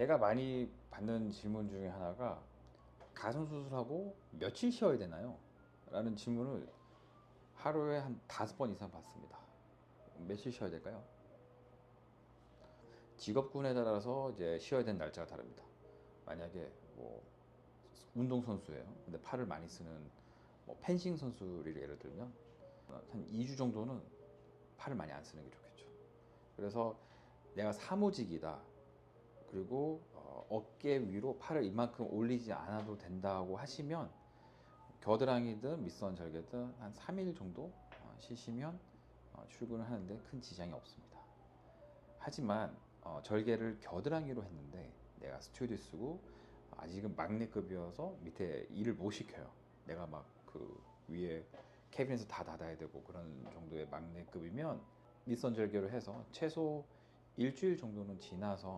제가 많이 받는 질문 중에 하나가 가슴 수술하고 며칠 쉬어야 되나요? 라는 질문을 하루에 한 다섯 번 이상 받습니다. 며칠 쉬어야 될까요? 직업군에 따라서 이제 쉬어야 되는 날짜가 다릅니다. 만약에 뭐 운동 선수예요. 근데 팔을 많이 쓰는 뭐 펜싱 선수를 예를 들면 한 2주 정도는 팔을 많이 안 쓰는 게 좋겠죠. 그래서 내가 사무직이다. 그리고 어, 어깨 위로 팔을 이만큼 올리지 않아도 된다고 하시면 겨드랑이든 밑선 절개든 한 3일 정도 어, 쉬시면 어, 출근을 하는데 큰 지장이 없습니다. 하지만 어, 절개를 겨드랑이로 했는데 내가 스튜디스고 아직은 막내급이어서 밑에 일을 못 시켜요. 내가 막 그 위에 캐비넷에서 다 닫아야 되고 그런 정도의 막내급이면 밑선 절개를 해서 최소 일주일 정도는 지나서